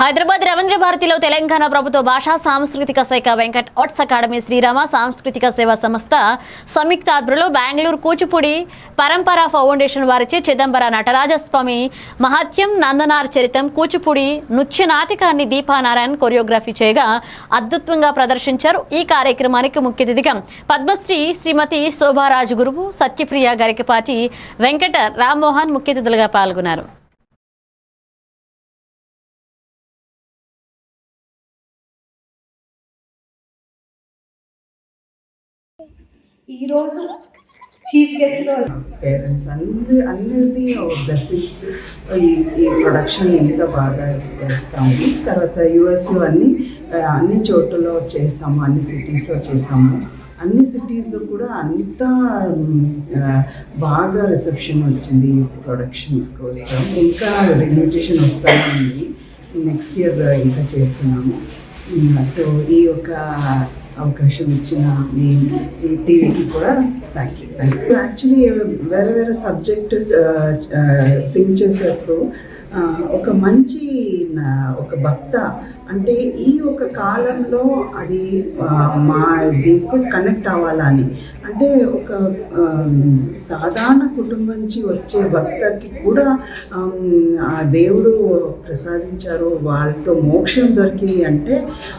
హైదరాబాద్ రవీంద్ర భారతిలో తెలంగాణ ప్రభుత్వ భాషా సాంస్కృతిక శాఖ వెంకట్ ఆర్ట్స్ అకాడమీ శ్రీరామ సాంస్కృతిక సేవా సంస్థ సంయుక్త ఆధ్వర్యంలో బెంగళూరు కూచిపూడి పరంపర ఫౌండేషన్ వారిచే చిదంబర నటరాజస్వామి మహత్యం నందనార్ చరితం కూచిపూడి నృత్య నాటకాన్ని దీపానారాయణ కొరియోగ్రఫీ చేయగా అద్భుతంగా ప్రదర్శించారు. ఈ కార్యక్రమానికి ముఖ్య అతిథిగా పద్మశ్రీ శ్రీమతి శోభారాజు గురువు సత్యప్రియ గరికపాటి వెంకట రామ్మోహన్ ముఖ్య అతిథులుగా పాల్గొన్నారు. ఈరోజు చీఫ్ గెస్ట్ పేరెంట్స్ అందరి అందరిది బ్లెస్సింగ్స్ ఈ ఈ ప్రొడక్షన్ ఇంత బాగా చేస్తాము. తర్వాత యూఎస్లో అన్ని అన్ని చోట్లలో చేసాము అన్ని సిటీస్లో చేసాము అన్ని సిటీస్లో కూడా అంత బాగా రిసెప్షన్ వచ్చింది ప్రొడక్షన్స్ కోసం. ఇంకా ఇన్విటేషన్ వస్తామని ఉంది నెక్స్ట్ ఇయర్ ఇంకా చేస్తున్నాము. సో ఈ యొక్క అవకాశం ఇచ్చిన మీ టీవీకి కూడా thank you thank you actually వేరే వేరే సబ్జెక్ట్ థింక్ uh, uh, చేసేటప్పుడు uh, ఒక మంచి ఒక భక్త అంటే ఈ ఒక కాలంలో అది మా దీనికి కనెక్ట్ అవ్వాలని. అంటే ఒక సాధారణ కుటుంబం నుంచి వచ్చే భక్తకి కూడా ఆ దేవుడు ప్రసాదించారు వాళ్ళతో మోక్షం దొరికింది అంటే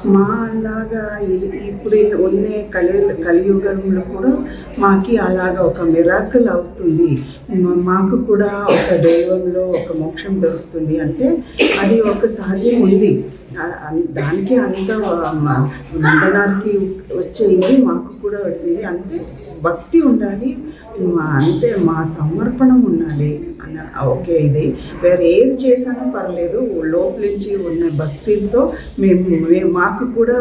మాలాగా ఇ- ఇప్పుడు ఉన్నే కలి కలియుగంలో కూడా మాకి అలాగా ఒక మిరాకుల్ అవుతుంది. మాకు కూడా ఒక దైవంలో ఒక మోక్షం దొరుకుతుంది అంటే అది ఒక సాధ్యం ఉంది. దానికి అంత మండలానికి వచ్చేది మాకు కూడా వచ్చింది. అంటే భక్తి ఉండాలి మా అంటే మా సమర్పణం ఉండాలి అన్న ఓకే ఇది. వేరే ఏది చేసినా పర్లేదు లోపలించి ఉన్న భక్తితో మేము మేము మాకు కూడా